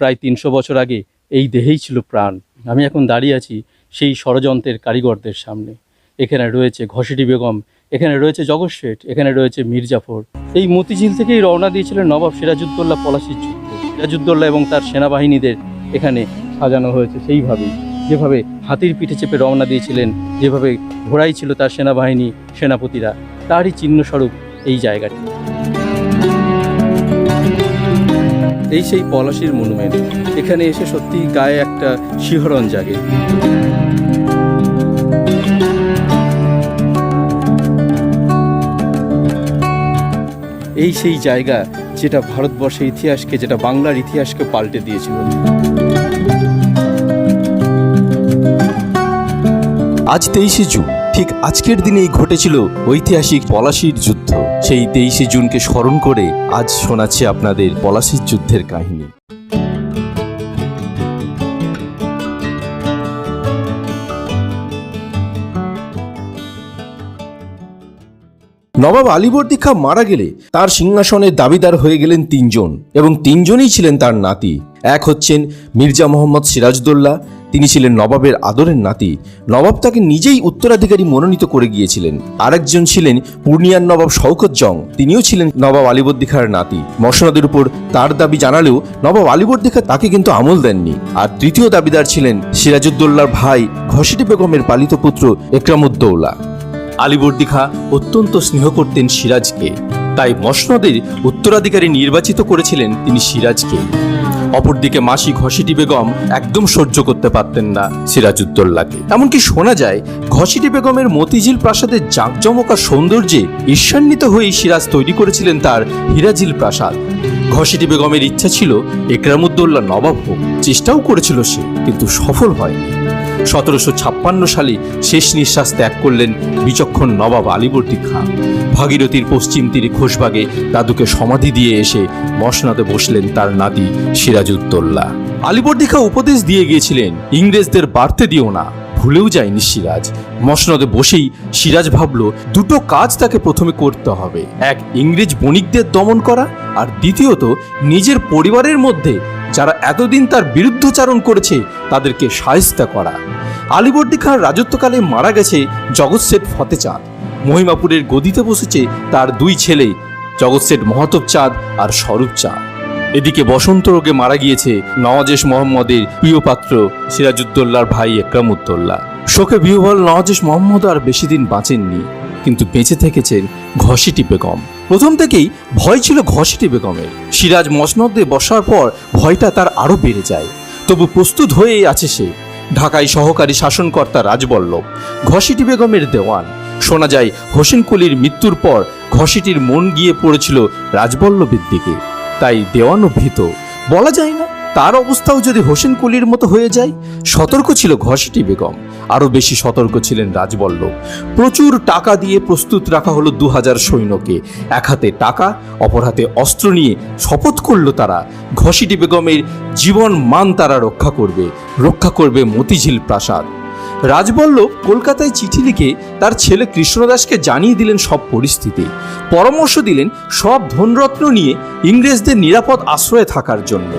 প্রায় তিনশো বছর আগে এই দেহেই ছিল প্রাণ। আমি এখন দাঁড়িয়ে আছি সেই ষড়যন্ত্রের কারিগরদের সামনে। এখানে রয়েছে ঘসিটি বেগম, এখানে রয়েছে জগৎ শেঠ, এখানে রয়েছে মির্জাফর। এই মতিঝিল থেকেই রওনা দিয়েছিলেন নবাব সিরাজউদ্দৌল্লা পলাশির যুদ্ধ। সিরাজউদ্দৌল্লা এবং তার সেনাবাহিনীদের এখানে সাজানো হয়েছে সেইভাবেই। যেভাবে হাতির পিঠে চেপে রওনা দিয়েছিলেন, যেভাবে ঘোড়াই ছিল তার সেনাবাহিনী, সেনাপতিরা, তারই চিহ্নস্বরূপ এই জায়গাটি। এই সেই পলাশির মনুমেন্ট। এখানে এসে সত্যি গায়ে একটা শিহরণ জাগে। এই সেই জায়গা যেটা ভারতবর্ষের ইতিহাসকে, যেটা বাংলার ইতিহাসকে পাল্টে দিয়েছিল। আজ তেইশে জুন। ঠিক আজকের দিনেই ঘটেছিল ঐতিহাসিক পলাশির যুদ্ধ। সেই তেইশে জুনকে স্মরণ করে আজ শোনাচ্ছে আপনাদের পলাশির যুদ্ধের কাহিনী। নবাব আলীবর্দী খাঁ মারা গেলে তার সিংহাসনের দাবিদার হয়ে গেলেন তিনজন এবং তিনজনই ছিলেন তার নাতি। এক হচ্ছেন মির্জা মোহাম্মদ সিরাজদৌল্লা তিনি ছিলেন নবাবের আদরের নাতি। নবাব তাকে নিজেই উত্তরাধিকারী মনোনীত করে গিয়েছিলেন। আরেকজন ছিলেন পূর্ণিয়ার নবাব শওকত জং, তিনিও ছিলেন নবাব আলীবর্দী খাঁর নাতি। মসনদের উপর তার দাবি জানালেও নবাব আলীবর্দী খাঁ তাকে কিন্তু আমল দেননি। আর তৃতীয় দাবিদার ছিলেন সিরাজউদ্দৌল্লার ভাই ঘসিটি বেগমের পালিত পুত্র একরামুদ্দৌলা আলীবর্দী খাঁ অত্যন্ত স্নেহ করতেন সিরাজকে। তাই মসনদের উত্তরাধিকারী নির্বাচিত করেছিলেন তিনি সিরাজকে। অপরদিকে মাসি ঘসিটি বেগম একদম সহ্য করতে পারতেন না সিরাজউদ্দৌলাকে। এমনকি শোনা যায় ঘসিটি বেগমের মতিঝিল প্রাসাদের জাঁকজমকা সৌন্দর্যে ঈর্ষান্বিত হয়েই সিরাজ তৈরি করেছিলেন তার হিরাজিল প্রাসাদ। ঘসিটি বেগমের ইচ্ছা ছিল একরামুদ্দৌল্লা নবাব হোক। চেষ্টাও করেছিল সে, কিন্তু সফল হয়নি। সতেরোশো ছাপ্পান্ন সালে শেষ নিঃশ্বাস ত্যাগ করলেন বিচক্ষণ নবাব আলীবর্দী খাঁ ভাগীরথীর পশ্চিম তীরে খোশবাগে দাদুকে সমাধি দিয়ে এসে মসনাদে বসলেন তার নাতি সিরাজউদ্দৌল্লা আলীবর্দী খাঁ উপদেশ দিয়ে গিয়েছিলেন, ইংরেজদের বাড়তে দিও না, ভুলেও যায়নি সিরাজ। মসনদে বসেই সিরাজ ভাবল, দুটো কাজ তাকে প্রথমে করতে হবে। এক, ইংরেজ বণিকদের দমন করা, আর দ্বিতীয়ত, নিজের পরিবারের মধ্যে যারা এতদিন তার বিরুদ্ধচারণ করেছে, তাদেরকে সায়স্তা করা। আলিবর্দী খাঁর রাজত্বকালে মারা গেছে জগৎ শেঠ ফতে চাঁদ মহিমাপুরের গদিতে বসেছে তার দুই ছেলে জগৎ শেঠ মহাতব চাঁদ আর স্বরূপ চাঁদ এদিকে বসন্ত রোগে মারা গিয়েছে নওয়াজেশ মোহাম্মদের প্রিয় পাত্র সিরাজউদ্দৌল্লার ভাই একরামউদ্দৌল্লা শোকে বিহবল নওয়াজেশ মোহাম্মদ আর বেশি দিন বাঁচেননি, কিন্তু বেঁচে থেকেছেন ঘসিটি বেগম। প্রথম থেকেই ভয় ছিল ঘসিটি বেগমের। সিরাজ মসনদে বসার পর ভয়টা তার আরও বেড়ে যায়। তবু প্রস্তুত হয়েই আছে সে। ঢাকায় সহকারী শাসনকর্তা রাজবল্লভ ঘসিটি বেগমের দেওয়ান। শোনা যায় হোসেন কলির মৃত্যুর পর ঘসিটির মন গিয়ে পড়েছিল রাজবল্লভের দিকে। তাই দেওয়ানও ভীত। বলা যায় না তার অবস্থাও যদি হোসেন কুলির মতো হয়ে যায়, সতর্ক ছিল ঘসিটি বেগম। আরও বেশি সতর্ক ছিলেন রাজবল্লভ। প্রচুর টাকা দিয়ে প্রস্তুত রাখা হলো দু হাজার সৈন্যকে। এক হাতে টাকা, অপর হাতে অস্ত্র নিয়ে শপথ করল তারা। ঘসিটি বেগমের জীবন মান তারা রক্ষা করবে। রক্ষা করবে মতিঝিল প্রাসাদ। রাজবল্লভ কলকাতায় চিঠি লিখে তার ছেলে কৃষ্ণদাসকে জানিয়ে দিলেন সব পরিস্থিতি। পরামর্শ দিলেন সব ধনরত্ন নিয়ে ইংরেজদের নিরাপদ আশ্রয়ে থাকার জন্য।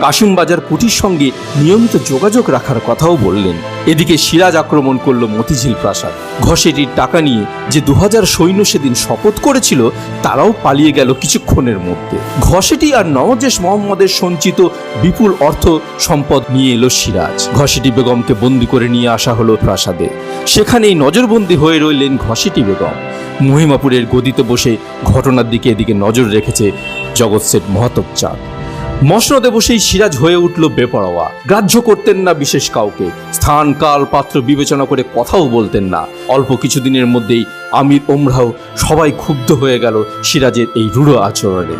কাশিমবাজার কুটির সঙ্গে নিয়মিত যোগাযোগ রাখার কথাও বললেন। এদিকে সিরাজ আক্রমণ করল মতিঝিল প্রাসাদ। ঘষেটির টাকা নিয়ে যে দু হাজার সৈন্য সেদিন শপথ করেছিল, তারাও পালিয়ে গেল কিছুক্ষণের মধ্যে। ঘষেটি আর নওয়াজেশ মোহাম্মদের সঞ্চিত বিপুল অর্থ সম্পদ নিয়ে এলো সিরাজ। ঘষেটি বেগমকে বন্দি করে নিয়ে আসা হলো প্রাসাদে। সেখানেই নজরবন্দি হয়ে রইলেন ঘষেটি বেগম। মহিমাপুরের গদিতে বসে ঘটনার দিকে এদিকে নজর রেখেছে জগৎ শেঠ মহাতব চাঁদ। মসনদে বসেই সিরাজ হয়ে উঠল বেপরোয়া। গ্রাহ্য করতেন না বিশেষ কাউকে। স্থান, কাল, পাত্র বিবেচনা করে কথাও বলতেন না। অল্প কিছুদিনের মধ্যেই আমির ওমরাও সবাই ক্ষুব্ধ হয়ে গেল সিরাজের এই রূঢ় আচরণে।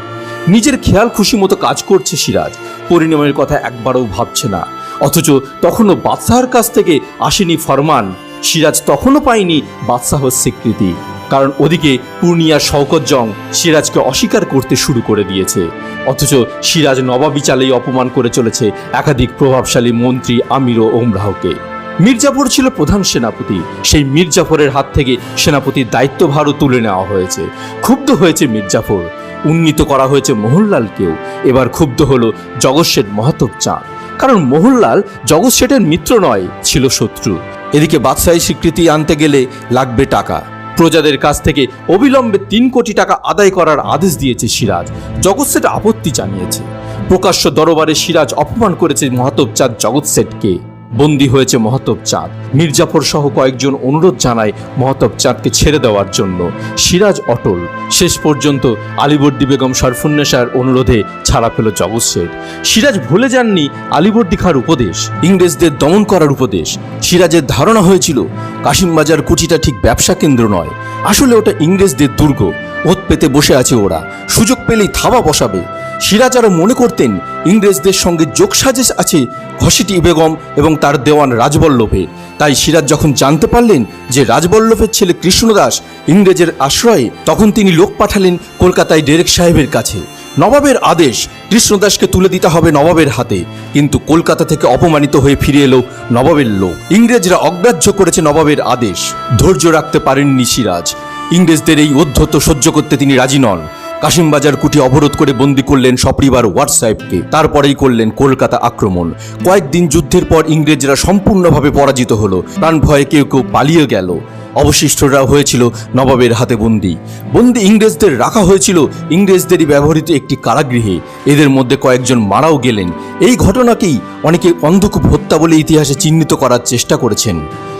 নিজের খেয়াল খুশি মতো কাজ করছে সিরাজ। পরিণামের কথা একবারও ভাবছে না। অথচ তখনও বাদশাহর কাছ থেকে আসেনি ফরমান। সিরাজ তখনও পায়নি বাদশাহর স্বীকৃতি। কারণ ওদিকে পূর্ণিয়া শওকত জং সিরাজকে অস্বীকার করতে শুরু করে দিয়েছে। অথচ সিরাজ নবাবী চালেই অপমান করে চলেছে একাধিক প্রভাবশালী মন্ত্রী, আমির ও ওমরাহকে মির্জাফর ছিল প্রধান সেনাপতি। সেই মির্জাফরের হাত থেকে সেনাপতির দায়িত্বভারও তুলে নেওয়া হয়েছে। ক্ষুব্ধ হয়েছে মির্জাফর। উন্নীত করা হয়েছে মোহনলালকেও। এবার ক্ষুব্ধ হল জগৎ শেঠ মহাতব চাঁদ। কারণ মোহনলাল জগৎ শেঠের মিত্র নয়, ছিল শত্রু। এদিকে বাদশাহী স্বীকৃতি আনতে গেলে লাগবে টাকা। প্রজাদের কাছ থেকে অবিলম্বে তিন কোটি টাকা আদায় করার আদেশ দিয়েছে সিরাজ। জগৎ সেট আপত্তি জানিয়েছে। প্রকাশ্য দরবারে সিরাজ অপমান করেছে মহাতব চাঁদ জগৎ শেঠকে বন্দী হয়েছে মহাতব চাঁদ। মির্জাফর সহ কয়েকজন অনুরোধ জানায় মহাতব চাঁদকে ছেড়ে দেওয়ার জন্য। সিরাজ অটল। শেষ পর্যন্ত আলিবর্দী বেগম সরফুন্নেসার অনুরোধে ছাড়া পেল জগৎ শেঠ। সিরাজ ভুলে যাননি আলিবর্দী খার উপদেশ, ইংরেজদের দমন করার উপদেশ। সিরাজের ধারণা হয়েছিল, কাশিমবাজার কুচিটা ঠিক ব্যবসা কেন্দ্র নয়। আসলে ওটা ইংরেজদের দুর্গ। ওত পেতে বসে আছে ওরা। সুযোগ পেলেই থাবা বসাবে। সিরাজ আরও মনে করতেন, ইংরেজদের সঙ্গে যোগসাজেশ আছে ঘসিটি বেগম এবং তার দেওয়ান রাজবল্লভে। তাই সিরাজ যখন জানতে পারলেন যে রাজবল্লভের ছেলে কৃষ্ণদাস ইংরেজের আশ্রয়ে, তখন তিনি লোক পাঠালেন কলকাতায় ডেরেক সাহেবের কাছে। নবাবের আদেশ কৃষ্ণদাসকে তুলে দিতে হবে নবাবের হাতে। কিন্তু কলকাতা থেকে অপমানিত হয়ে ফিরে এলো নবাবের লোক। ইংরেজরা অগ্রাহ্য করেছে নবাবের আদেশ। ধৈর্য রাখতে পারেননি সিরাজ ইংরেজদের এই অধ্যত্ত সহ্য করতে তিনি রাজি নন। কাশিমবাজার কুটি অবরোধ করে বন্দি করলেন সপরিবার হোয়াটসঅ্যাপকে। তারপরেই করলেন কলকাতা আক্রমণ। কয়েকদিন যুদ্ধের পর ইংরেজরা সম্পূর্ণভাবে পরাজিত হলো। প্রাণ ভয়ে কেউ কেউ পালিয়ে গেল। অবশিষ্টরা হয়েছিল নবাবের হাতে বন্দি। বন্দি ইংরেজদের রাখা হয়েছিল ইংরেজদেরই ব্যবহৃত একটি কারাগৃহে। এদের মধ্যে কয়েকজন মারাও গেলেন। এই ঘটনাকেই অনেকে অন্ধকূপ হত্যা বলে ইতিহাসে চিহ্নিত করার চেষ্টা করেছেন।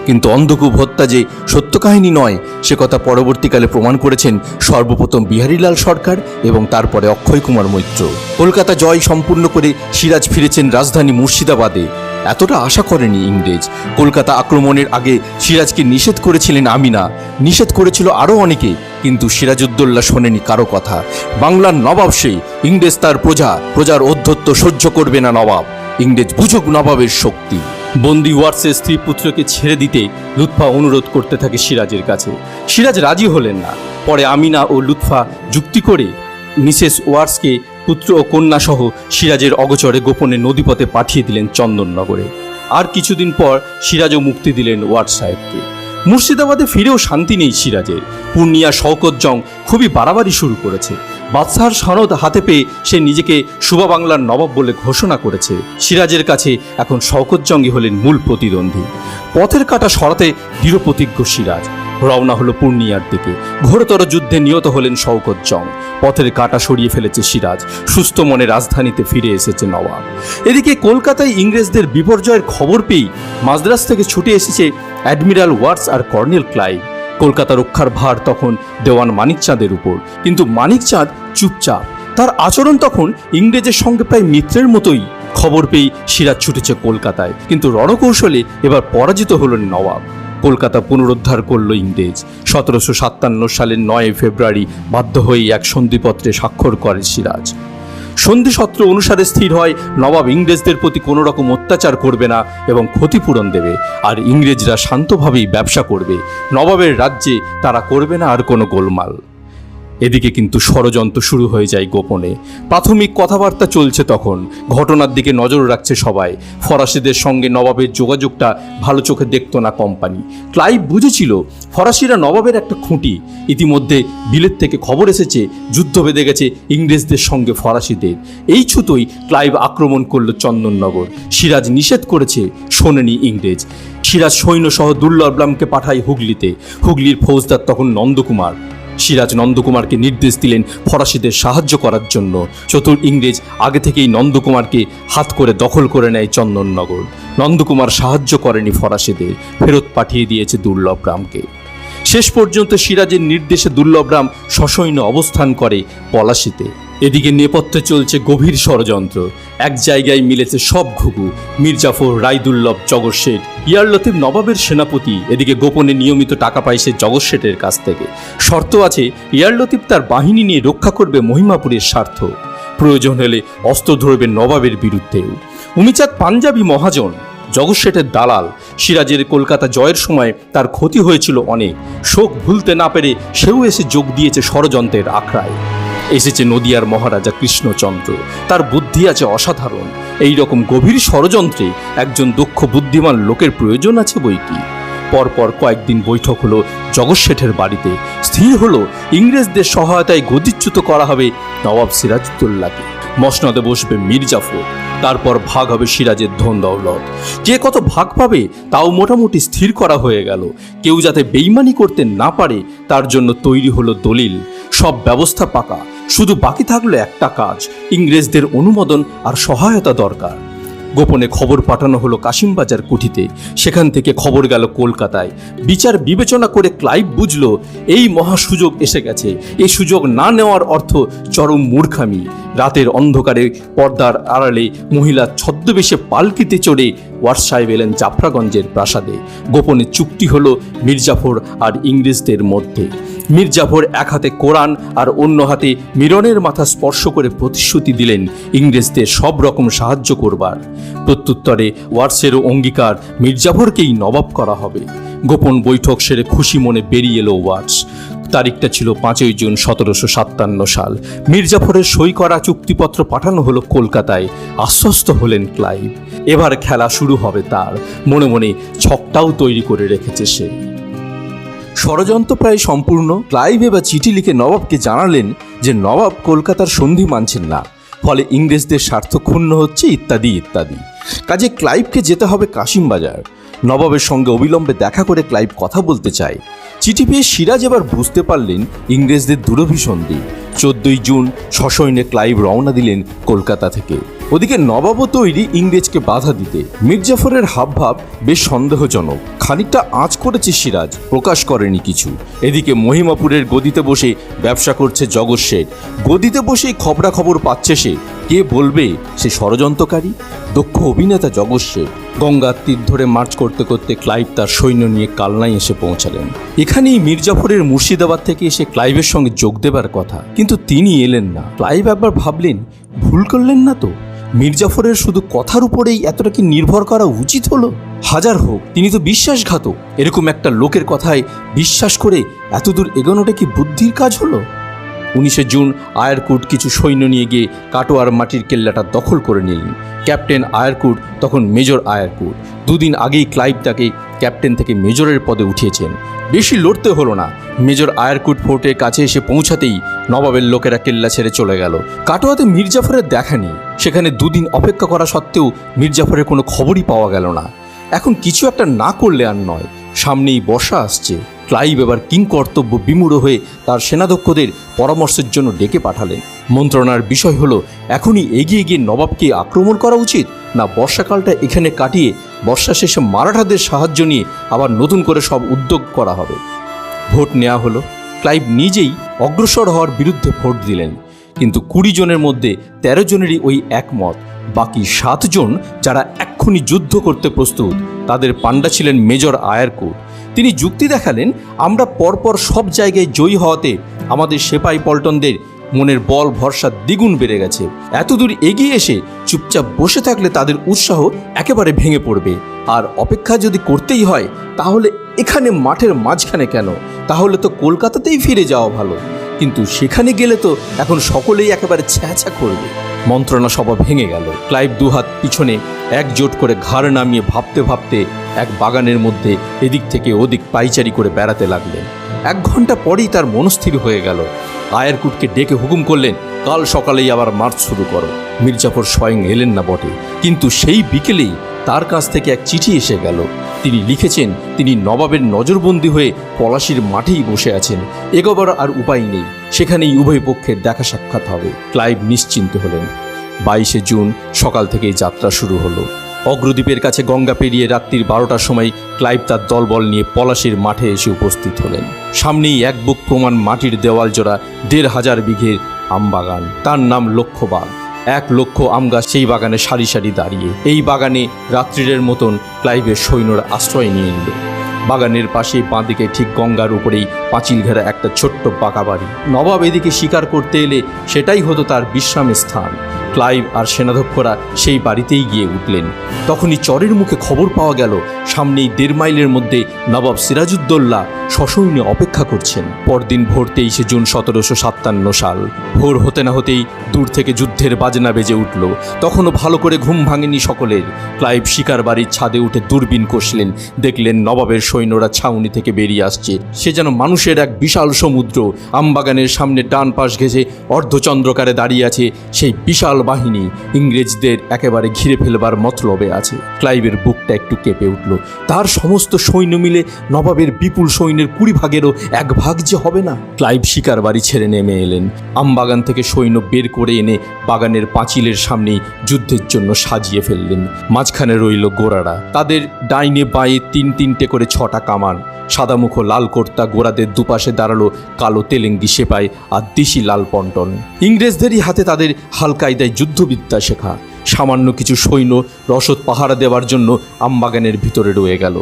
কিন্তু অন্ধকূপ হত্যা যে সত্য কাহিনী নয়, সে কথা পরবর্তীকালে প্রমাণ করেছেন সর্বপ্রথম বিহারীলাল সরকার এবং তারপরে অক্ষয় কুমার মৈত্র। কলকাতা জয় সম্পূর্ণ করে সিরাজ ফিরেছেন রাজধানী মুর্শিদাবাদে। এতটা আশা করেনি ইংরেজ। কলকাতা আক্রমণের আগে সিরাজকে নিষেধ করেছিলেন আমিনা। নিষেধ করেছিল আরও অনেকে, কিন্তু সিরাজউদ্দৌল্লা শোনেনি কারও কথা। বাংলার নবাব সেই ইংরেজ তার প্রজা। প্রজার অধ্যত্ত সহ্য করবে না নবাব। ইংরেজ বুঝুক নবাবের শক্তি। বন্দি ওয়ার্সের স্ত্রী পুত্রকে ছেড়ে দিতে লুৎফা অনুরোধ করতে থাকে সিরাজের কাছে। সিরাজ রাজি হলেন না। পরে আমিনা ও লুৎফা যুক্তি করে মিসেস ওয়ার্সকে পুত্র ও কন্যা সহ সিরাজের অগচরে গোপনে নদীপথে পাঠিয়ে দিলেন চন্দননগরে। আর কিছুদিন পর সিরাজও মুক্তি দিলেন ওয়ার্ড সাহেবকে। মুর্শিদাবাদে ফিরেও শান্তি নেই সিরাজের। পূর্ণিয়া, শওকত জং খুবই বাড়াবাড়ি শুরু করেছে। বাদশাহর সনদ হাতে পেয়ে সে নিজেকে শুভা বাংলার নবাব বলে ঘোষণা করেছে। সিরাজের কাছে এখন শওকত জঙ্গি হলেন মূল প্রতিদ্বন্দ্বী। পথের কাটা সরাতে দৃঢ়প্রতিজ্ঞ সিরাজ। রওনা হলো পূর্ণিয়ার দিকে। ঘোরতর যুদ্ধে নিহত হলেন শওকত জং। পথের কাটা সরিয়ে ফেলেছে সিরাজ। সুস্থ মনে রাজধানীতে ফিরে এসেছে নবাব এদিকে কলকাতায় ইংরেজদের বিপর্যয়ের খবর পেয়েই মাদ্রাজ থেকে ছুটে এসেছে অ্যাডমিরাল ওয়ার্স আর কর্নেল ক্লাইভ। কলকাতা রক্ষার ভার তখন দেওয়ান মানিকচাঁদের উপর। কিন্তু মানিকচাঁদ চুপচাপ। তার আচরণ তখন ইংরেজের সঙ্গে প্রায় মিত্রের মতোই। খবর পেয়ে সিরাজ ছুটেছে কলকাতায়। কিন্তু রণকৌশলে এবার পরাজিত হলেন নবাব কলকাতা পুনরুদ্ধার করল ইংরেজ। সতেরোশো সাতান্ন সালের নয় ফেব্রুয়ারি বাধ্য হয়ে এক সন্ধিপত্রে স্বাক্ষর করে সিরাজ। সন্ধিসত্র অনুসারে স্থির হয়, নবাব ইংরেজদের প্রতি কোনো রকম অত্যাচার করবে না এবং ক্ষতিপূরণ দেবে, আর ইংরেজরা শান্তভাবেই ব্যবসা করবে। নবাবের রাজ্যে তারা করবে না আর কোনো গোলমাল। এদিকে কিন্তু ষড়যন্ত্র শুরু হয়ে যায় গোপনে। প্রাথমিক কথাবার্তা চলছে তখন। ঘটনার দিকে নজর রাখছে সবাই। ফরাসিদের সঙ্গে নবাবের যোগাযোগটা ভালো চোখে দেখতো না কোম্পানি। ক্লাইভ বুঝেছিল, ফরাসিরা নবাবের একটা খুঁটি। ইতিমধ্যে বিলেত থেকে খবর এসেছে যুদ্ধ বেঁধে গেছে ইংরেজদের সঙ্গে ফরাসিদের। এই ছুতোই ক্লাইভ আক্রমণ করল চন্দননগর। সিরাজ নিষেধ করেছে, শোনেনি ইংরেজ। সিরাজ সৈন্যসহ দুর্লভলামকে পাঠায় হুগলিতে। হুগলির ফৌজদার তখন নন্দকুমার। সিরাজ নন্দকুমারকে নির্দেশ দিলেন ফরাসিদের সাহায্য করার জন্য। চতুর ইংরেজ আগে থেকেই নন্দকুমারকে হাত করে দখল করে নেয় চন্দননগর। নন্দকুমার সাহায্য করেনি ফরাসিদের, ফেরত পাঠিয়ে দিয়েছে দুর্লভ রামকে। শেষ পর্যন্ত সিরাজের নির্দেশে দুর্লভরাম সসৈন্য অবস্থান করে পলাশিতে। এদিকে নেপথ্যে চলছে গভীর ষড়যন্ত্র। এক জায়গায় মিলেছে সব ঘুঘু। মির্জাফর রায়দুল্লভ জগৎ শেঠ ইয়ারলতিফ নবাবের সেনাপতি এদিকে গোপনে নিয়মিত টাকা পায় সে জগৎ শেঠের কাছ থেকে। শর্ত আছে, ইয়ারলতিফ তার বাহিনী নিয়ে রক্ষা করবে মহিমাপুরের স্বার্থ। প্রয়োজন হলে অস্ত্র ধরবে নবাবের বিরুদ্ধেও। উমিচাঁদ পাঞ্জাবি মহাজন জগৎ শেঠের দালাল, সিরাজের কলকাতা জয়ের সময় তার ক্ষতি হয়েছিল অনেক। শোক ভুলতে না পেরে সেও এসে যোগ দিয়েছে ষড়যন্ত্রের আখড়ায়। এসেছে নদিয়ার মহারাজা কৃষ্ণচন্দ্র। তার বুদ্ধি আছে অসাধারণ। এই রকম গভীর ষড়যন্ত্রে একজন দক্ষ বুদ্ধিমান লোকের প্রয়োজন আছে বই কি? পরপর কয়েকদিন বৈঠক হলো জগৎ শেঠের বাড়িতে। স্থির হলো, ইংরেজদের সহায়তায় গদিচ্যুত করা হবে নবাব সিরাজউদ্দৌলাকে। মসনদে বসবে মীর জাফর তারপর ভাগ হবে সিরাজের ধন দৌলত। কে কত ভাগ পাবে, তাও মোটামুটি স্থির করা হয়ে গেল। কেউ যাতে বেইমানি করতে না পারে, তার জন্য তৈরি হলো দলিল। সব ব্যবস্থা পাকা। শুধু বাকি থাকল একটা কাজ ইংরেজদের অনুমোদন আর সহায়তা দরকার। গোপনে খবর পাঠানো হলো কাশিমবাজার কুঠিতে। সেখান থেকে খবর গেল কলকাতায়। বিচার বিবেচনা করে ক্লাইভ বুঝলো, এই মহা সুযোগ এসে গেছে। এই সুযোগ না নেওয়ার অর্থ চরম মূর্খামি। রাতের অন্ধকারে পর্দার আড়ালে মহিলা ছদ্মবেশে পালকিতে চড়ে ওয়ার সাহেব এলেন জাফরাগঞ্জের প্রাসাদে। গোপনে চুক্তি হলো মির্জাফর আর ইংরেজদের মধ্যে। মির্জাফর এক হাতে কোরআন আর অন্য হাতে মিরনের মাথা স্পর্শ করে প্রতিশ্রুতি দিলেন, ইংরেজদের সব রকম সাহায্য করবার। প্রত্যুত্তরে ওয়ার্সেরও অঙ্গীকার মির্জাফরকেই নবাব করা হবে। গোপন বৈঠক সেরে খুশি মনে বেরিয়ে এলো ওয়ার্স। তারিখটা ছিল পাঁচই জুন সতেরোশো সাতান্ন সাল। মির্জাফরের সই করা চুক্তিপত্র পাঠানো হলো কলকাতায়। আশ্বস্ত হলেন ক্লাইভ। এবার খেলা শুরু হবে তার। মনে মনে ছকটাও তৈরি করে রেখেছে সে। ষড়যন্ত্র প্রায় সম্পূর্ণ। ক্লাইভ এবার চিঠি লিখে নবাবকে জানালেন যে নবাব কলকাতার সন্ধি মানছেন না। ফলে ইংরেজদের স্বার্থ ক্ষুণ্ণ হচ্ছে ইত্যাদি ইত্যাদি। কাজে ক্লাইভকে যেতে হবে কাশিমবাজার। নবাবের সঙ্গে অবিলম্বে দেখা করে ক্লাইভ কথা বলতে চায়। চিঠি পেয়ে সিরাজ এবার বুঝতে পারলেন ইংরেজদের দূরভিসন্ধি। চোদ্দই জুন সসৈন্যে ক্লাইভ রওনা দিলেন কলকাতা থেকে। ওদিকে নবাবও তৈরি ইংরেজকে বাধা দিতে। মির্জাফরের হাবভাব বেশ সন্দেহজনক। খানিকটা আঁচ করেছে সিরাজ, প্রকাশ করেনি কিছু। এদিকে মহিমাপুরের গদিতে বসে ব্যবসা করছে জগৎ শেঠ। গদিতে বসেই খবরাখবর পাচ্ছে সে। কে বলবে সে ষড়যন্ত্রকারী? দক্ষ অভিনেতা জগৎ শেঠ। গঙ্গার তীর ধরে মার্চ করতে করতে ক্লাইভ তার সৈন্য নিয়ে কালনায় এসে পৌঁছালেন। এখানেই মির্জাফরের মুর্শিদাবাদ থেকে এসে ক্লাইভের সঙ্গে যোগ দেবার কথা। কিন্তু তিনি এলেন না। ক্লাইভ একবার ভাবলেন, ভুল করলেন না তো? মির্জাফরের শুধু কথার উপরেই এতটা কি নির্ভর করা উচিত হলো? হাজার হোক, তিনি তো বিশ্বাসঘাতক। এরকম একটা লোকের কথায় বিশ্বাস করে এতদূর এগোনোটা কি বুদ্ধির কাজ হলো? উনিশে জুন আয়ারকুট কিছু সৈন্য নিয়ে গিয়ে কাটোয়ার মাটির কেল্লাটা দখল করে নিলেন। ক্যাপ্টেন আয়ারকুট তখন মেজর আয়ারকুট। দুদিন আগেই ক্লাইভ তাকে ক্যাপ্টেন থেকে মেজরের পদে উঠিয়েছেন। বেশি লড়তে হলো না। মেজর আয়ারকুট ফোর্টের কাছে এসে পৌঁছাতেই নবাবের লোকেরা কেল্লা ছেড়ে চলে গেল। কাটোয়াতে মির্জাফরের দেখা নেই। সেখানে দুদিন অপেক্ষা করা সত্ত্বেও মির্জাফরের কোনো খবরই পাওয়া গেল না। এখন কিছু একটা না করলে আর নয়। সামনেই বর্ষা আসছে। ক্লাইভ এবার কিং কর্তব্য বিমূঢ় হয়ে তার সেনাধ্যক্ষদের পরামর্শের জন্য ডেকে পাঠালেন। মন্ত্রণার বিষয় হলো, এখনই এগিয়ে গিয়ে নবাবকে আক্রমণ করা উচিত না বর্ষাকালটা এখানে কাটিয়ে বর্ষা শেষে মারাঠাদের সাহায্য নিয়ে আবার নতুন করে সব উদ্যোগ করা হবে? ভোট নেওয়া হলো। ক্লাইভ নিজেই অগ্রসর হওয়ার বিরুদ্ধে ভোট দিলেন। কিন্তু কুড়ি জনের মধ্যে তেরো জনেরই ওই একমত। বাকি সাতজন যারা এক্ষুনি যুদ্ধ করতে প্রস্তুত তাদের পাণ্ডা ছিলেন মেজর আয়ারকুট তিনি যুক্তি দেখালেন, আমরা পরপর সব জায়গায় জয়ী হওয়াতে আমাদের সেপাই পল্টনদের মনের বল ভরসা দ্বিগুণ বেড়ে গেছে। এতদূর এগিয়ে এসে চুপচাপ বসে থাকলে তাদের উৎসাহ একেবারে ভেঙে পড়বে। আর অপেক্ষা যদি করতেই হয়, তাহলে এখানে মাঠের মাঝখানে কেন? তাহলে তো কলকাতাতেই ফিরে যাওয়া ভালো। কিন্তু সেখানে গেলে তো এখন সকলেই একেবারে ছ্যাঁচা করবে। মন্ত্রণা সভা ভেঙে গেল। ক্লাইভ দুহাত পিছনে একজোট করে ঘাড় নামিয়ে ভাবতে ভাবতে এক বাগানের মধ্যে এদিক থেকে ওদিক পাইচারি করে বেড়াতে লাগলেন। এক ঘণ্টা পরেই তার মনস্থির হয়ে গেল। আয়ারকুটকে ডেকে হুকুম করলেন, কাল সকালেই আবার মার্চ শুরু করো। মির্জাফর স্বয়ং এলেন না বটে। কিন্তু সেই বিকেলেই তার কাছ থেকে এক চিঠি এসে গেল। তিনি লিখেছেন, তিনি নবাবের নজরবন্দি হয়ে পলাশির মাঠেই বসে আছেন। এগোবার আর উপায় নেই। সেখানেই উভয় পক্ষের দেখা সাক্ষাৎ হবে। ক্লাইভ নিশ্চিন্ত হলেন। বাইশে জুন সকাল থেকেই যাত্রা শুরু হলো। অগ্রদ্বীপের কাছে গঙ্গা পেরিয়ে রাত্রির বারোটার সময় ক্লাইভ তার দলবল নিয়ে পলাশির মাঠে এসে উপস্থিত হলেন। সামনেই এক বুক প্রমাণ মাটির দেওয়াল জোড়া দেড় হাজার বিঘের আমবাগান। তার নাম লক্ষ্যবাগ এক লক্ষ আম গাছ সেই বাগানে সারি সারি দাঁড়িয়ে। এই বাগানে রাত্রিরের মতন ক্লাইভের সৈন্যরা আশ্রয় নিয়ে নিল। বাগানের পাশে বাঁদিকে ঠিক গঙ্গার উপরেই পাঁচিল ঘেরা একটা ছোট্ট পাকা বাড়ি। নবাব এদিকে শিকার করতে এলে সেটাই হতো তার বিশ্রামের স্থান। ক্লাইভ আর সেনাধ্যক্ষরা সেই বাড়িতেই গিয়ে উঠলেন। তখনই চরের মুখে খবর পাওয়া গেল, সামনেই দেড় মাইলের মধ্যে নবাব সিরাজউদ্দৌল্লা সশৈন্যে অপেক্ষা করছেন। পরদিন ভোর তেইশে জুন সতেরোশো সাতান্ন সাল। ভোর হতে না হতেই দূর থেকে যুদ্ধের বাজনা বেজে উঠল। তখনও ভালো করে ঘুম ভাঙেনি সকলের। ক্লাইভ শিকার বাড়ির ছাদে উঠে দূরবীন কষলেন। দেখলেন নবাবের সৈন্যরা ছাউনি থেকে বেরিয়ে আসছে। সে যেন মানুষের এক বিশাল সমুদ্র। আমবাগানের সামনে ডান পাশ ঘেঁষে অর্ধচন্দ্রকারে দাঁড়িয়ে আছে সেই বিশাল বাহিনী ইংরেজদের একেবারে ঘিরে ফেলবার মতলবে আছে। ক্লাইভের বুকটা একটু কেঁপে উঠল। তার সমস্ত সৈন্য মিলে নবাবের বিপুল সৈন্যের কুড়ি ভাগেরও এক ভাগ যে হবে না। ক্লাইভ শিকার বাড়ি ছেড়ে নেমে এলেন। আমবাগান থেকে সৈন্য বের করে এনে বাগানের পাঁচিলের সামনেই যুদ্ধের জন্য সাজিয়ে ফেললেন। মাঝখানে রইল গোড়ারা তাদের ডাইনে বাঁয়ে তিন তিনটে করে ছটা কামান। সাদামুখ লাল কর্তা গোড়াদের দুপাশে দাঁড়াল কালো তেলেঙ্গি সেপাই আর দিশি লাল পন্টন। ইংরেজদেরই হাতে তাদের হালকায়দায় যুদ্ধবিদ্যা শেখা। সামান্য কিছু সৈন্য রসদ পাহারা দেওয়ার জন্য আমবাগানের ভিতরে রয়ে গেল।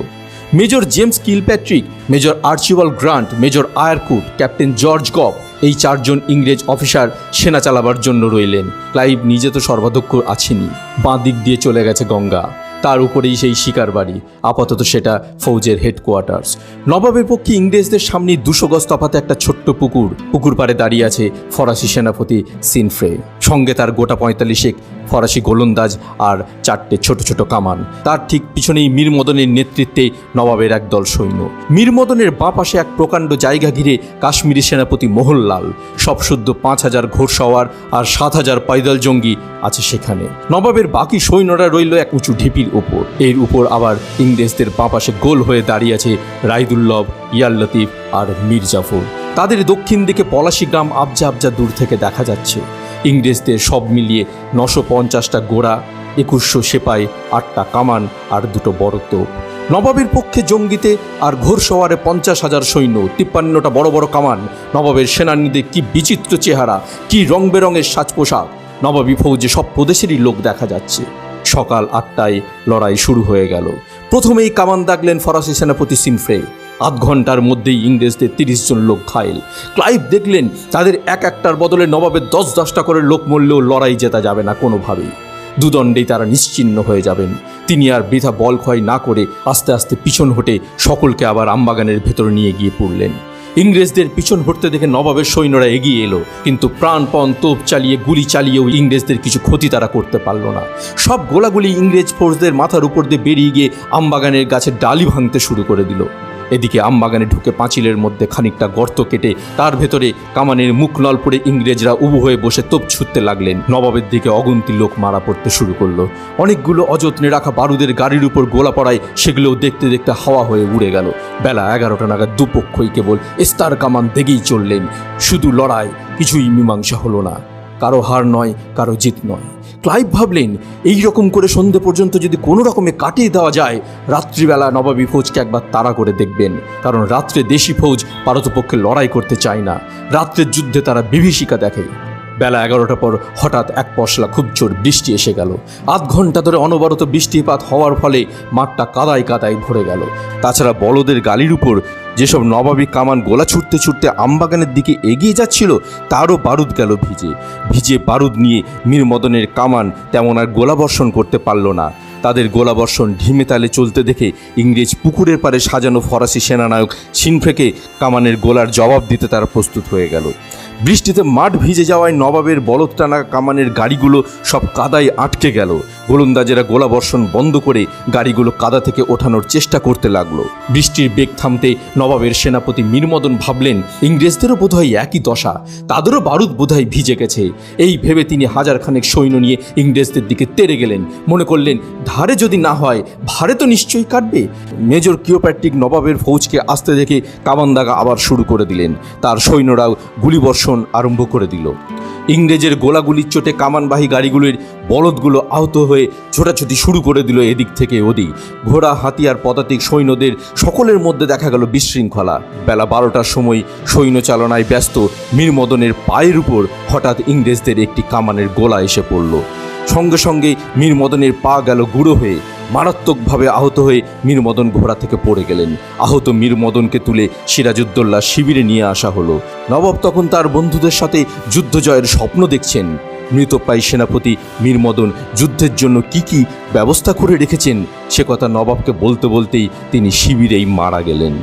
Major James Kilpatrick, major Archibald Grant, major Eyre Coote, captain George Gaupp এই চারজন ইংরেজ অফিসার সেনা চালাবার জন্য রইলেন। ক্লাইভ নিজে তো সর্বাধ্যক্ষ আছেনি বাঁ দিক দিয়ে চলে গেছে গঙ্গা। তার উপরেই সেই শিকার বাড়ি। আপাতত সেটা ফৌজের হেডকোয়ার্টার্স। নবাবের পক্ষে ইংরেজদের সামনে দুশো গজ তফাতে একটা ছোট্ট পুকুর। পুকুর পাড়ে দাঁড়িয়ে আছে ফরাসি সেনাপতি সিনফ্রে। সঙ্গে তার গোটা পঁয়তাল্লিশেক ফরাসি গোলন্দাজ আর চারটে ছোট ছোট কামান। তার ঠিক পিছনেই মীর মদনের নেতৃত্বে নবাবের একদল সৈন্য। মীর মদনের বাঁ পাশে এক প্রকাণ্ড জায়গা ঘিরে কাশ্মীরি সেনাপতি মোহনলাল। সবশুদ্ধ পাঁচ হাজার ঘোড়সওয়ার আর সাত হাজার পাইদল জঙ্গি আছে সেখানে। নবাবের বাকি সৈন্যরা রইল এক উঁচু ঢিপির উপর। এর উপর আবার ইংরেজদের বাঁ পাশে গোল হয়ে দাঁড়িয়ে আছে রাইদুল্লভ, ইয়ার লতিফ আর মীর জাফর। তাদের দক্ষিণ দিকে পলাশি গ্রাম আবজা আবজা দূর থেকে দেখা যাচ্ছে। ইংরেজদের সব মিলিয়ে নশো পঞ্চাশটা গোড়া, একুশশো সেপাই, আটটা কামান আর দুটো বড় নবাবের পক্ষে জঙ্গিতে আর ঘোরসওয়ারে পঞ্চাশ হাজার সৈন্য, তিপ্পান্নটা বড় বড় কামান। নবাবের সেনানীদের কি বিচিত্র চেহারা, কি রং বেরঙের সাজ পোশাক নবাবী ফৌজে সব প্রদেশেরই লোক দেখা যাচ্ছে। সকাল আটটায় লড়াই শুরু হয়ে গেল। প্রথমেই কামান দাগলেন ফরাসি সেনাপতি সিনফ্রে। আধ ঘণ্টার মধ্যেই ইংরেজদের তিরিশ জন লোক ঘায়েল। ক্লাইভ দেখলেন, তাদের এক একটার বদলে নবাবের দশ দশটা করে লোক মরলেও লড়াই জেতা যাবে না কোনোভাবেই। দুদণ্ডেই তারা নিশ্চিহ্ন হয়ে যাবেন। তিনি আর বৃথা বল ক্ষয় না করে আস্তে আস্তে পিছন হটে সকলকে আবার আমবাগানের ভেতর নিয়ে গিয়ে পড়লেন। ইংরেজদের পিছন হটতে দেখে নবাবের সৈন্যরা এগিয়ে এলো, কিন্তু প্রাণপণ তোপ চালিয়ে, গুলি চালিয়েও ইংরেজদের কিছু ক্ষতি তারা করতে পারল না। সব গোলাগুলি ইংরেজ ফোর্সদের মাথার উপর দিয়ে বেরিয়ে গিয়ে আমবাগানের গাছের ডালি ভাঙতে শুরু করে দিল। এদিকে আমবাগানে ঢুকে পাঁচিলের মধ্যে খানিকটা গর্ত কেটে তার ভেতরে কামানের মুখ নল পড়ে ইংরেজরা উবু হয়ে বসে তোপ ছুটতে লাগলেন। নবাবের দিকে অগুন্তি লোক মারা পড়তে শুরু করল। অনেকগুলো অযত্নে রাখা বারুদের গাড়ির উপর গোলা পড়ায় সেগুলোও দেখতে দেখতে হাওয়া হয়ে উড়ে গেল। বেলা এগারোটা নাগাদ দুপক্ষই কেবল এস্তার কামান দেখেই চললেন। শুধু লড়াই, কিছুই মীমাংসা হলো না। কারও হার নয়, কারও জিত নয়। ক্লাইভ ভাবলেন, এই রকম করে সন্ধে পর্যন্ত যদি কোনো রকমে কাটিয়ে দেওয়া যায়, রাত্রিবেলা নবাবী ফৌজকে একবার তাড়া করে দেখবেন। কারণ রাত্রে দেশি ফৌজ পারতপক্ষে লড়াই করতে চায় না। রাত্রের যুদ্ধে তারা বিভীষিকা দেখে। বেলা এগারোটা পর হঠাৎ এক পশলা খুব জোর বৃষ্টি এসে গেল। আধ ঘণ্টা ধরে অনবরত বৃষ্টিপাত হওয়ার ফলে মাঠটা কাদায় কাদায় ভরে গেল। তাছাড়া বলদের গালির উপর যেসব নবাবী কামান গোলা ছুটতে ছুটতে আমবাগানের দিকে এগিয়ে যাচ্ছিল, তারও বারুদ গেল ভিজে। ভিজে বারুদ নিয়ে মীর মদনের কামান তেমন আর গোলাবর্ষণ করতে পারল না। তাদের গোলাবর্ষণ ঢিমে তালে চলতে দেখে ইংরেজ পুকুরের পারে সাজানো ফরাসি সেনানায়ক সিনফ্রেকে কামানের গোলার জবাব দিতে তারা প্রস্তুত হয়ে গেল। বৃষ্টিতে মাঠ ভিজে যাওয়ায় নবাবের বলদ টানা কামানের গাড়িগুলো সব কাদায় আটকে গেল। গোলন্দাজেরা গোলাবর্ষণ বন্ধ করে গাড়িগুলো কাদা থেকে ওঠানোর চেষ্টা করতে লাগল। বৃষ্টির বেগ থামতে নবাবের সেনাপতি মীরমদন ভাবলেন, ইংরেজদেরও বোধহয় একই দশা, তাদেরও বারুদ বোধহয় ভিজে গেছে। এই ভেবে তিনি হাজার খানেক সৈন্য নিয়ে ইংরেজদের দিকে তেড়ে গেলেন। মনে করলেন, ধারে যদি না হয়, ভারে তো নিশ্চয়ই কাটবে। মেজর কিওপ্যাট্রিক নবাবের ফৌজকে আসতে দেখে কামানদাগা আবার শুরু করে দিলেন। তার সৈন্যরাও গুলিবর্ষণ আরম্ভ করে দিল। ইংরেজের গোলাগুলির চোটে কামানবাহী গাড়িগুলির বলদগুলো আহত হয়ে ছোটাছুটি শুরু করে দিল এদিক থেকে ওদিক। ঘোড়া, হাতিয়ার, পদাতিক সৈন্যদের সকলের মধ্যে দেখা গেল বিশৃঙ্খলা। বেলা বারোটার সময় সৈন্য চালনায় ব্যস্ত মীরমদনের পায়ের উপর হঠাৎ ইংরেজদের একটি কামানের গোলা এসে পড়ল। সঙ্গে সঙ্গে মীর মদনের পা গেল গুঁড়ো হয়ে। মারাত্মকভাবে আহত হয়ে মীর মদন ঘোড়া থেকে পড়ে গেলেন। আহত মীর মদনকে তুলে সিরাজউদ্দৌল্লা শিবিরে নিয়ে আসা হলো। নবাব তখন তার বন্ধুদের সাথে যুদ্ধ জয়ের স্বপ্ন দেখছেন। মৃতপ্রায় সেনাপতি মীরমদন যুদ্ধের জন্য কি কি ব্যবস্থা করে রেখেছেন, সে কথা নবাবকে বলতে বলতেই তিনি শিবিরেই মারা গেলেন।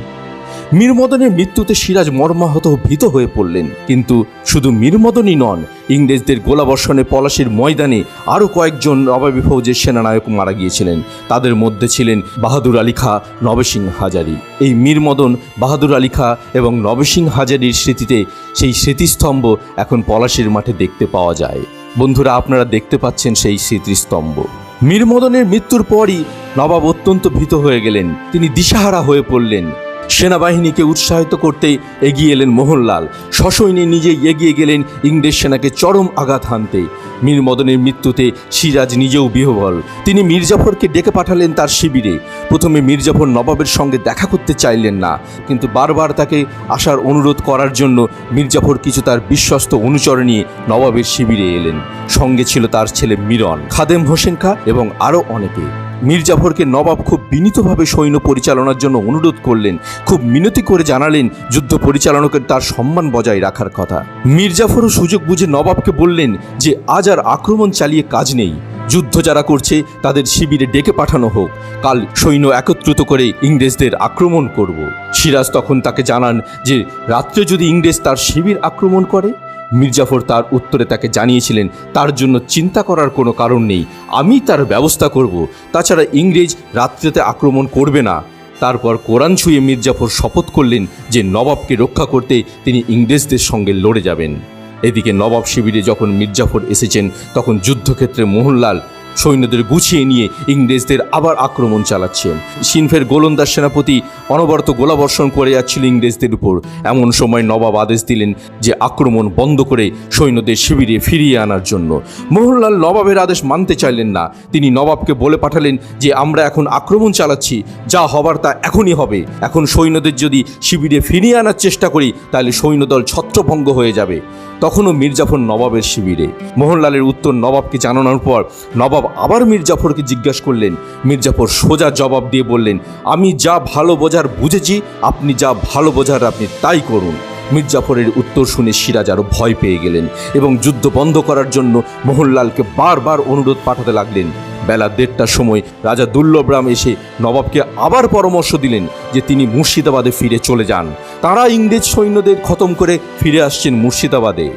মীরমদনের মৃত্যুতে সিরাজ মর্মাহত ভীত হয়ে পড়লেন। কিন্তু শুধু মীরমদনই নন, ইংরেজদের গোলাবর্ষণে পলাশির ময়দানে আরও কয়েকজন নবাবী ফৌজের সেনানায়ক মারা গিয়েছিলেন। তাদের মধ্যে ছিলেন বাহাদুর আলী খা নবসিং হাজারি। এই মীরমদন, বাহাদুর আলী খা এবং নবসিং হাজারির স্মৃতিতে সেই স্মৃতিস্তম্ভ এখন পলাশির মাঠে দেখতে পাওয়া যায়। বন্ধুরা, আপনারা দেখতে পাচ্ছেন সেই স্মৃতিস্তম্ভ। মীরমদনের মৃত্যুর পরই নবাব অত্যন্ত ভীত হয়ে গেলেন। তিনি দিশাহারা হয়ে পড়লেন। সেনাবাহিনীকে উৎসাহিত করতে এগিয়ে এলেন মোহনলাল। সসৈন্যে নিজেই এগিয়ে গেলেন ইংরেজ সেনাকে চরম আঘাত হানতে। মীর মদনের মৃত্যুতে সিরাজ নিজেও বিহবল। তিনি মির্জাফরকে ডেকে পাঠালেন তার শিবিরে। প্রথমে মির্জাফর নবাবের সঙ্গে দেখা করতে চাইলেন না, কিন্তু বারবার তাকে আসার অনুরোধ করার জন্য মির্জাফর কিছু তার বিশ্বস্ত অনুচর নিয়ে নবাবের শিবিরে এলেন। সঙ্গে ছিল তার ছেলে মিরন, খাদেম হোসেন খা এবং আরও অনেকে। মির্জাফরকে নবাব খুব বিনীতভাবে সৈন্য পরিচালনার জন্য অনুরোধ করলেন। খুব মিনতি করে জানালেন যুদ্ধ পরিচালনাকে তার সম্মান বজায় রাখার কথা। মির্জাফরও সুযোগ বুঝে নবাবকে বললেন যে, আজ আর আক্রমণ চালিয়ে কাজ নেই। যুদ্ধ যারা করছে, তাদের শিবিরে ডেকে পাঠানো হোক। কাল সৈন্য একত্রিত করে ইংরেজদের আক্রমণ করব। সিরাজ তখন তাকে জানান যে, রাত্রে যদি ইংরেজ তার শিবির আক্রমণ করে মির্জাফর তার উত্তরে তাকে জানিয়েছিলেন, তার জন্য চিন্তা করার কোনো কারণ নেই, আমি তার ব্যবস্থা করব। তাছাড়া ইংরেজ রাত্রিতে আক্রমণ করবে না। তারপর কোরআন ছুঁয়ে মির্জাফর শপথ করলেন যে নবাবকে রক্ষা করতে তিনি ইংরেজদের সঙ্গে লড়ে যাবেন। এদিকে নবাব শিবিরে যখন মির্জাফর এসেছেন, তখন যুদ্ধক্ষেত্রে মোহনলাল সৈন্যদের গুছিয়ে নিয়ে ইংরেজদের আবার আক্রমণ চালাচ্ছেন। সিনফের গোলন্দাজ সেনাপতি অনবরত গোলাবর্ষণ করে যাচ্ছিল ইংরেজদের উপর। এমন সময় নবাব আদেশ দিলেন যে আক্রমণ বন্ধ করে সৈন্যদের শিবিরে ফিরিয়ে আনার জন্য। মোহনলাল নবাবের আদেশ মানতে চাইলেন না। তিনি নবাবকে বলে পাঠালেন যে, আমরা এখন আক্রমণ চালাচ্ছি। যা হবার তা এখনই হবে। এখন সৈন্যদের যদি শিবিরে ফিরিয়ে আনার চেষ্টা করি, তাহলে সৈন্যদল ছত্রভঙ্গ হয়ে যাবে। তখনও মির্জাফর নবাবের শিবিরে। মোহনলালের উত্তর নবাবকে জানানোর পর নবাব আবার মির্জাফরকে জিজ্ঞাসা করলেন। মির্জাফর সোজা জবাব দিয়ে বললেন, আমি যা ভালো বোঝার বুঝেছি, আপনি যা ভালো বোঝার আপনি তাই করুন। মির্জাফরের উত্তর শুনে সিরাজ আরও ভয় পেয়ে গেলেন এবং যুদ্ধ বন্ধ করার জন্য মোহনলালকে বারবার অনুরোধ পাঠাতে লাগলেন। বেলা দেড়টার সময় রাজা দুর্লভরাম এসে নবাবকে আবার পরামর্শ দিলেন যে তিনি মুর্শিদাবাদে ফিরে চলে যান। তারা ইংরেজ সৈন্যদের খতম করে ফিরে আসছেন মুর্শিদাবাদে।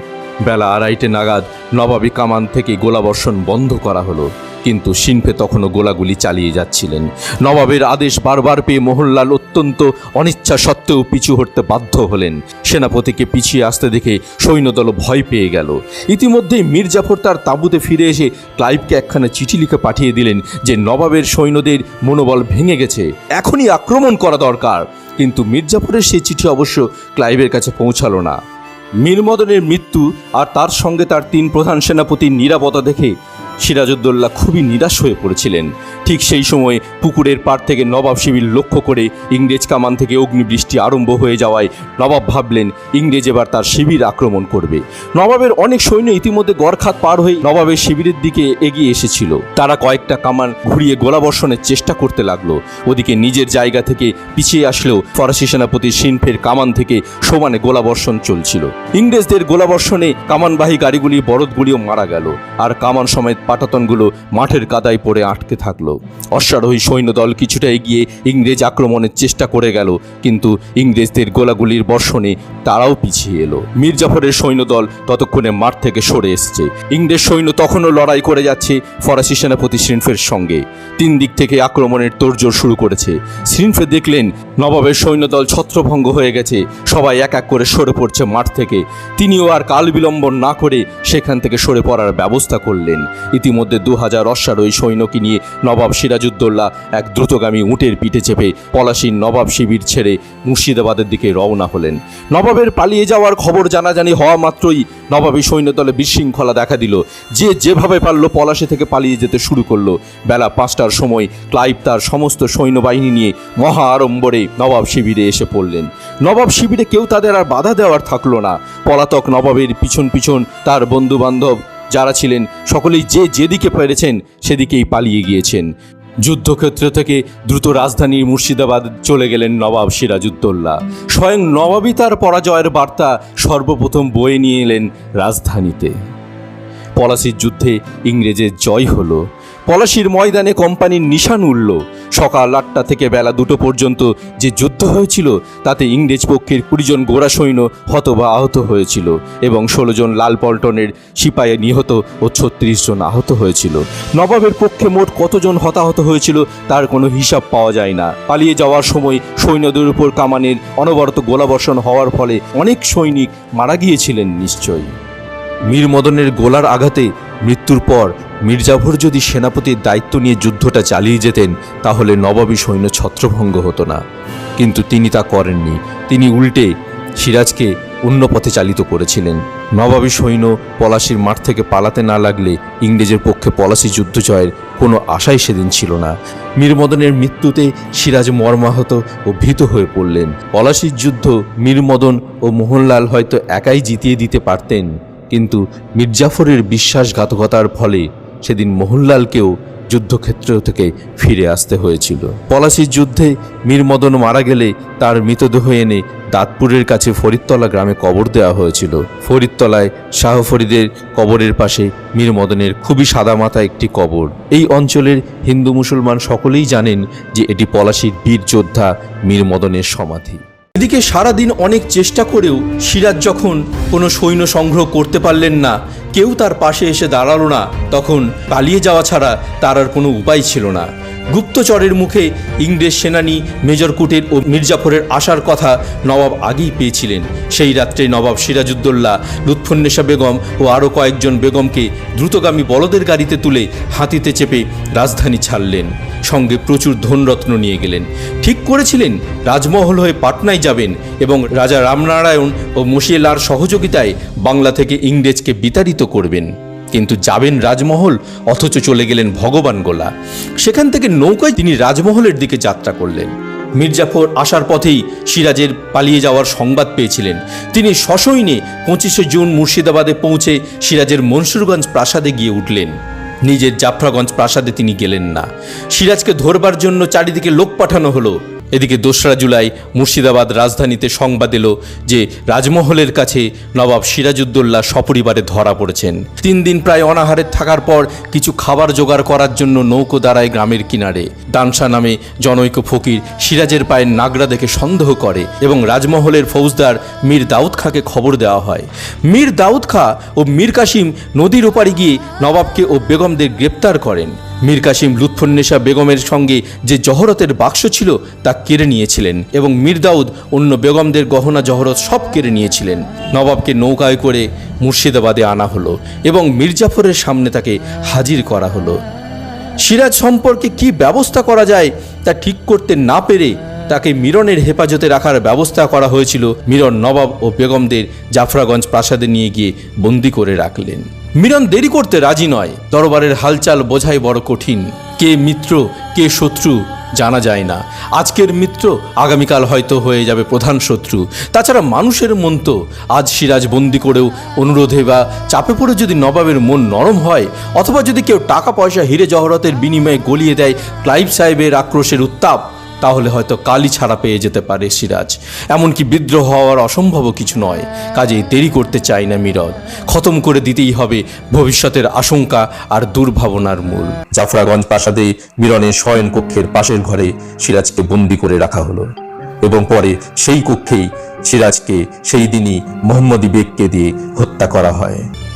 বেলা আড়াইটে নাগাদ নবাবী কামান থেকে গোলাবর্ষণ বন্ধ করা হলো। কিন্তু শিল্পে তখনও গোলাগুলি চালিয়ে যাচ্ছিলেন। নবাবের আদেশ বারবার পেয়ে মোহনলাল অত্যন্ত অনিচ্ছা সত্ত্বেও পিছু হটতে বাধ্য হলেন। সেনাপতিকে পিছিয়ে আসতে দেখে সৈন্যদল ভয় পেয়ে গেল। ইতিমধ্যেই মির্জাফর তার তাঁবুতে ফিরে এসে ক্লাইভকে একখানা চিঠি লিখে পাঠিয়ে দিলেন যে নবাবের সৈন্যদের মনোবল ভেঙে গেছে। এখনই আক্রমণ করা দরকার। কিন্তু মির্জাফরের সেই চিঠি অবশ্য ক্লাইভের কাছে পৌঁছালো না। মীরমদনের মৃত্যু আর তার সঙ্গে তার তিন প্রধান সেনাপতির নিরাপত্তা দেখে সিরাজউদ্দৌলা খুবই নিরাশ হয়ে পড়েছিলেন। ঠিক সেই সময় পুকুরের পাড় থেকে নবাব শিবির লক্ষ্য করে ইংরেজ কামান থেকে অগ্নিবৃষ্টি আরম্ভ হয়ে যাওয়ায় নবাব ভাবলেন, ইংরেজ এবার তার শিবির আক্রমণ করবে। নবাবের অনেক সৈন্য ইতিমধ্যে গড়খাত পার হয়ে নবাবের শিবিরের দিকে এগিয়ে এসেছিল। তারা কয়েকটা কামান ঘুরিয়ে গোলাবর্ষণের চেষ্টা করতে লাগল। ওদিকে নিজের জায়গা থেকে পিছিয়ে আসলেও ফরাসি সেনাপতি সিনফের কামান থেকে সমানে গোলাবর্ষণ চলছিল। ইংরেজদের গোলাবর্ষণে কামানবাহী গাড়িগুলি, বরদগুলিও মারা গেল। আর কামান সমেত পাটাতনগুলো মাঠের কাদায় পড়ে আটকে থাকল। অশ্বারোহী সৈন্যদল কিছুটা এগিয়ে ইংরেজ আক্রমণের চেষ্টা করে গেল, কিন্তু ইংরেজদের গোলাগুলির বর্ষণে তারাও পিছিয়ে এলো। মির্জাফরের সৈন্যদল ততক্ষণে মাঠ থেকে সরে এসছে। ইংরেজ সৈন্য তখনও লড়াই করে যাচ্ছে ফরাসি সেনাপতি শ্রিনফের সঙ্গে। তিন দিক থেকে আক্রমণের তোড়জোড় শুরু করেছে। শ্রিনফে দেখলেন, নবাবের সৈন্যদল ছত্রভঙ্গ হয়ে গেছে, সবাই এক এক করে সরে পড়ছে মাঠ থেকে। তিনিও আর কাল বিলম্বন না করে সেখান থেকে সরে পড়ার ব্যবস্থা করলেন। ইতিমধ্যে দু হাজার অশ্বারোহী সৈন্যকে নিয়ে নবাব সিরাজউদ্দৌলা এক দ্রুতগামী উটের পিঠে চেপে পলাশীর নবাব শিবির ছেড়ে মুর্শিদাবাদের দিকে রওনা হলেন। নবাবের পালিয়ে যাওয়ার খবর জানাজানি হওয়া মাত্রই নবাবী সৈন্যদলে বিশৃঙ্খলা দেখা দিল। যে যেভাবে পারল পলাশি থেকে পালিয়ে যেতে শুরু করল। বেলা পাঁচটার সময় ক্লাইভ তার সমস্ত সৈন্যবাহিনী নিয়ে মহা আড়ম্বরে নবাব শিবিরে এসে পড়লেন। নবাব শিবিরে কেউ তাদের আর বাধা দেওয়ার থাকল না। পলাতক নবাবের পিছন পিছন তার বন্ধু বান্ধব যারা ছিলেন সকলেই যে যেদিকে পেরেছেন সেদিকেই পালিয়ে গিয়েছেন। যুদ্ধক্ষেত্র থেকে দ্রুত রাজধানী মুর্শিদাবাদ চলে গেলেন নবাব সিরাজুদ্দোল্লা স্বয়ং নবাবই তার পরাজয়ের বার্তা সর্বপ্রথম বয়ে নিয়ে এলেন রাজধানীতে। পলাশির যুদ্ধে ইংরেজের জয় হলো। পলাশির ময়দানে কোম্পানির নিশান উঠল সকাল আটটা থেকে বেলা দুটো পর্যন্ত যে যুদ্ধ হয়েছিল, তাতে ইংরেজ পক্ষের কুড়িজন গোড়া সৈন্য হত বা আহত হয়েছিল এবং ষোলো জন লাল পল্টনের সিপাহে নিহত ও ছত্রিশ জন আহত হয়েছিল। নবাবের পক্ষে মোট কতজন হতাহত হয়েছিল, তার কোনো হিসাব পাওয়া যায় না। পালিয়ে যাওয়ার সময় সৈন্যদের উপর কামানের অনবরত গোলাবর্ষণ হওয়ার ফলে অনেক সৈনিক মারা গিয়েছিলেন নিশ্চয়ই। মীর মদনের গোলার আঘাতে মৃত্যুর পর মির্জাফর যদি সেনাপতির দায়িত্ব নিয়ে যুদ্ধটা চালিয়ে যেতেন, তাহলে নবাবী সৈন্য ছত্রভঙ্গ হতো না। কিন্তু তিনি তা করেননি। তিনি উল্টে সিরাজকে অন্য পথে চালিত করেছিলেন। নবাবী সৈন্য পলাশির মাঠ থেকে পালাতে না লাগলে ইংরেজের পক্ষে পলাশি যুদ্ধ জয়ের কোনো আশাই সেদিন ছিল না। মীর মদনের মৃত্যুতে সিরাজ মর্মাহত ও ভীত হয়ে পড়লেন। পলাশির যুদ্ধ মীর মদন ও মোহনলাল হয়তো একাই জিতিয়ে দিতে পারতেন। মির্জাফরের বিশ্বাসঘাতকতার ফলে সেদিন মোহনলালকেও যুদ্ধক্ষেত্র থেকে ফিরে আসতে হয়েছিল। পলাশির যুদ্ধে মীরমদন মারা গেলে তার মৃতদেহ এনে দাঁতপুরের কাছে ফরিদতলা গ্রামে কবর দেওয়া হয়েছিল। ফরিদতলায় শাহ ফরিদের কবরের পাশে মীরমদনের খুবই সাদামাথা একটি কবর। এই অঞ্চলের হিন্দু মুসলমান সকলেই জানেন যে এটি পলাশির বীর যোদ্ধা মীরমদনের সমাধি। এদিকে সারাদিন অনেক চেষ্টা করেও সিরাজ যখন কোনো সৈন্য সংগ্রহ করতে পারলেন না, কেউ তার পাশে এসে দাঁড়াল না, তখন পালিয়ে যাওয়া ছাড়া তার আর কোনো উপায় ছিল না। গুপ্তচরের মুখে ইংরেজ সেনানি মেজর কুটের ও মির্জাফরের আসার কথা নবাব আগেই পেয়েছিলেন। সেই রাত্রে নবাব সিরাজউদ্দৌল্লা লুৎফুন্নেসা বেগম ও আরও কয়েকজন বেগমকে দ্রুতগামী বলদের গাড়িতে তুলে হাতিতে চেপে রাজধানী ছাড়লেন। সঙ্গে প্রচুর ধনরত্ন নিয়ে গেলেন। ঠিক করেছিলেন, রাজমহল হয়ে পাটনায় যাবেন এবং রাজা রামনারায়ণ ও মুশিয়েলার সহযোগিতায় বাংলা থেকে ইংরেজকে বিতাড়িত করবেন। কিন্তু যাবেন রাজমহল, অথচ চলে গেলেন ভগবান গোলা। সেখান থেকে নৌকায় তিনি রাজমহলের দিকে যাত্রা করলেন। মির্জাফর আসার পথেই সিরাজের পালিয়ে যাওয়ার সংবাদ পেয়েছিলেন। তিনি সসৈন্যে পঁচিশে জুন মুর্শিদাবাদে পৌঁছে সিরাজের মনসুরগঞ্জ প্রাসাদে গিয়ে উঠলেন। নিজের জাফরাগঞ্জ প্রাসাদে তিনি গেলেন না। সিরাজকে ধরবার জন্য চারিদিকে লোক পাঠানো হলো। এদিকে দোসরা জুলাই মুর্শিদাবাদ রাজধানীতে সংবাদ এলো যে রাজমহলের কাছে নবাব সিরাজউদ্দৌল্লা সপরিবারে ধরা পড়েছেন। তিন দিন প্রায় অনাহারে থাকার পর কিছু খাবার জোগাড় করার জন্য নৌকো দাঁড়ায় গ্রামের কিনারে। দানসা নামে জনৈক ফকির সিরাজের পায়ের নাগরা দেখে সন্দেহ করে এবং রাজমহলের ফৌজদার মীর দাউদ খাঁকে খবর দেওয়া হয়। মীর দাউদ খাঁ ও মীর কাসিম নদীর ওপারে গিয়ে নবাবকে ও বেগমদের গ্রেপ্তার করেন। মীর কাসিম লুৎফুন্নেসা বেগমের সঙ্গে যে জহরতের বাক্স ছিল তা কেড়ে নিয়েছিলেন এবং মীর দাউদ অন্য বেগমদের গহনা জহরত সব কেড়ে নিয়েছিলেন। নবাবকে নৌকায় করে মুর্শিদাবাদে আনা হলো এবং মির্জাফরের সামনে তাকে হাজির করা হলো। সিরাজ সম্পর্কে কি ব্যবস্থা করা যায় তা ঠিক করতে না পেরে তাকে মিরনের হেফাজতে রাখার ব্যবস্থা করা হয়েছিল। মিরন নবাব ও বেগমদের জাফরাগঞ্জ প্রাসাদে নিয়ে গিয়ে বন্দি করে রাখলেন। মিরন দেরি করতে রাজি নয়। দরবারের হালচাল বোঝাই বড় কঠিন। কে মিত্র, কে শত্রু জানা যায় না। আজকের মিত্র আগামীকাল হয়তো হয়ে যাবে প্রধান শত্রু। তাছাড়া মানুষের মন তো আজ সিরাজ বন্দি করেও অনুরোধে বা চাপে পড়ে যদি নবাবের মন নরম হয়, অথবা যদি কেউ টাকা পয়সা হিরে জহরতের বিনিময়ে গলিয়ে দেয় ক্লাইভ সাহেবের আক্রোশের উত্তাপ তাহলে হয়তো কালই ছাড়া পেয়ে যেতে পারে সিরাজ। এমনকি বিদ্রোহ হওয়ার অসম্ভব কিছু নয়। কাজেই দেরি করতে চাই না মিরদ। খতম করে দিতেই হবে ভবিষ্যতের আশঙ্কা আর দুর্ভাবনার মূল। জাফরাগঞ্জ প্রাসাদে মিরনের শয়ন কক্ষের পাশের ঘরে সিরাজকে বন্দি করে রাখা হলো। এবং পরে সেই কক্ষেই সিরাজকে সেই দিনই মোহাম্মদী বেগকে দিয়ে হত্যা করা হয়।